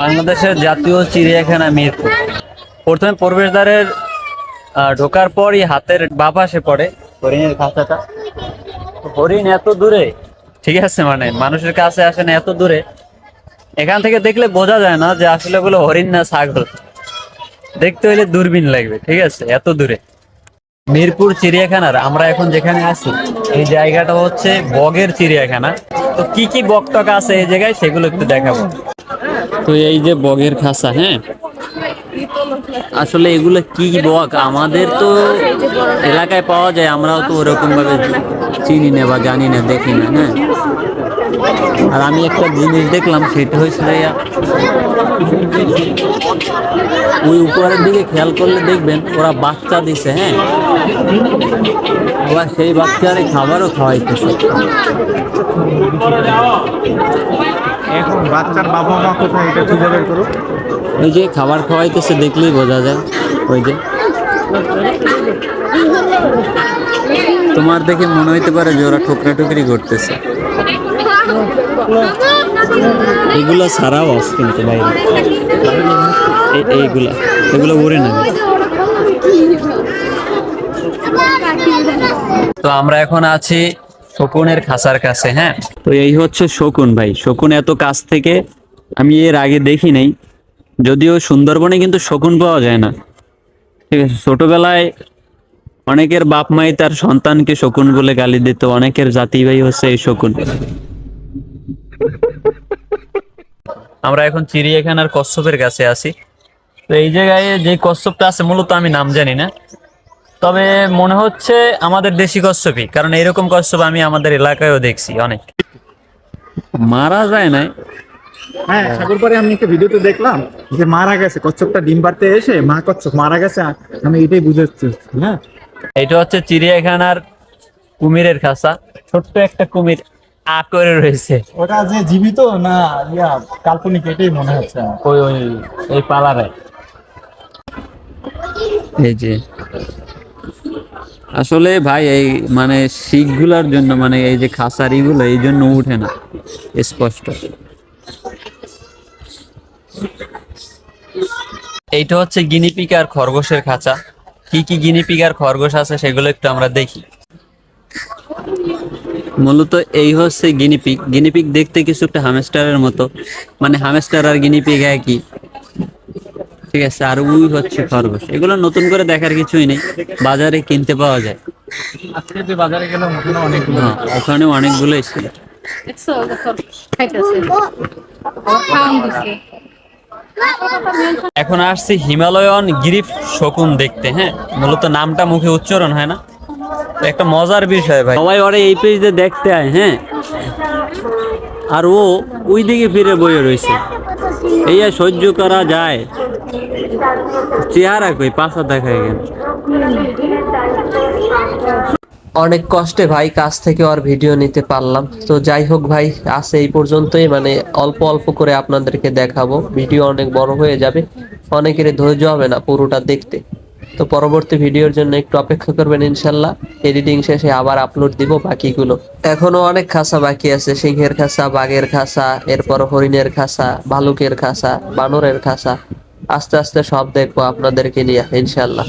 বাংলাদেশের জাতীয় চিড়িয়াখানা মিরপুর। প্রথমে প্রবেশদ্বারের ঢোকার পরই হাতের বাঁ পাশে পড়ে হরিণের খাঁচাটা। হরিণ এত দূরে, ঠিক আছে মানে মানুষের কাছে আসে না এত দূরে, এখান থেকে দেখলে বোঝা যায় না যে আসলে ওগুলো হরিণ না ছাগল। দেখতে হলে দূরবীন লাগবে, ঠিক আছে, এত দূরে। মিরপুর চিড়িয়াখানার, আমরা এখন যেখানে আছি, এই জায়গাটা হচ্ছে বগের চিড়িয়াখানা। তো কি কি বকটক আছে এই জায়গায় সেগুলো একটু দেখাবো। তো এই যে বগের খাসা হ্যাঁ? আসলে এগুলো কি বক? আমাদের তো এলাকায় পাওয়া যায়, আমরাও তো ওরকম ভাবে চিনি না বা জানি না, দেখি না হ্যাঁ? আর আমি একটা জিনিস দেখলাম, সেটা হয়েছিল ওই উপরের দিকে খেয়াল করলে দেখবেন ওরা বাচ্চা দিছে হ্যাঁ? আবার সেই বাচ্চারে খাবারও খাওয়াইতেছে। এখন বাচ্চার বাবা মা কোথায়? এটা খুঁজে বের করো। ওই যে খাবার খাওয়াইতেছে দেখলেই বোঝা যায় ওই যে। তোমার দেখে মনে হইতে পারে যে ওরা ঠোকরা টুকরি করতেছে। এগুলা ছাড়াও আছে কিন্তু বাইরে। এইগুলা। এগুলো উড়ে না। তো আমরা এখন আছি শকুনের খাসার কাছে হ্যাঁ? তো এই হচ্ছে শকুন ভাই। শকুন এত কাছ থেকে আমি এর আগে দেখি নাই। যদিও সুন্দরবনে কিন্তু শকুন পাওয়া যায় না। ঠিক আছে, ছোটবেলায় অনেকের বাপ মাই তার সন্তানকে শকুন বলে গালি দিত, অনেকের জাতি ভাই হচ্ছে এই শকুন। আমরা এখন চিড়িয়াখানার কচ্ছপের কাছে আছি। তো এই জায়গায় যে কচ্ছপটা আছে মূলত আমি নাম জানি না। তবে মনে হচ্ছে আমাদের দেশি কচ্ছপই কারণ এরকম কচ্ছপ আমি আমাদের এলাকায়ও দেখছি অনেক। মারা যায় না হ্যাঁ সাগর পরে আমি একটা ভিডিওতে দেখলাম যে মারা গেছে কচ্ছপটা ডিম পারতে এসে মা কচ্ছপ মারা গেছে আমি এটাই বুঝাচ্ছি হ্যাঁ। এটা হচ্ছে চিড়িয়াখানার কুমিরের খাঁচা ছোট্ট একটা কুমির। করে রয়েছে। ওটা যে জীবিত না ইয়া কাল্পনিক এটাই মনে হচ্ছে ওই ওই এই পালারে এই যে। আসলে ভাই এই মানে শিখগুলার জন্য মানে এই যে খাসারিগুলো এই জন্য উঠে না। স্পষ্ট। এইটা হচ্ছে গিনিপিক আর খরগোশের খাঁচা। কি কি গিনিপিক আর খরগোশ আছে সেগুলো একটু আমরা দেখি। মূলত এই হচ্ছে গিনিপিক গিনিপিক দেখতে কিছু একটা হামেস্টারের মতো। মানে হামেস্টার আর গিনিপিক একই। ঠিক আছে আর উই হচ্ছে খরগোশ। এগুলো নতুন করে দেখার কিছুই নেই। বাজারে কিনতে পাওয়া যায়। বাজারে গেলাম ওখানে অনেকগুলো হ্যাঁ, ছিল এখন আসছি হিমালয়ন গিরিফ শকুন দেখতে হ্যাঁ? মূলত নামটা মুখে উচ্চারণ হয় না। একটা মজার বিষয় ভাই। সবাই ওরে এই পেজ দিয়ে দেখতে আয় হ্যাঁ? আর ও ওই দিকে ফিরে বয়ে রয়েছে এই আর সহ্য করা যায়। চেহারা কই পাশা দেখায় কেন? অনেক কষ্টে ভাই কাছ থেকে আর ভিডিও নিতে পারলাম। তো যাই হোক ভাই আছে এই পর্যন্তই। মানে অল্প অল্প করে আপনাদেরকে দেখাবো। ভিডিও অনেক বড় হয়ে যাবে। অনেকের ধৈর্য হবে না পুরোটা দেখতে। তো পরবর্তী ভিডিওর জন্য একটু অপেক্ষা করবেন ইনশাল্লাহ। এডিটিং শেষে আবার আপলোড দিব বাকিগুলো। এখনও অনেক খাসা বাকি আছে, সিংহের খাসা, বাঘের খাসা এরপর হরিণের খাসা, ভালুকের খাসা, বানরের খাসা। আস্তে আস্তে সব দেখব আপনাদেরকে নিয়ে ইনশাল্লাহ।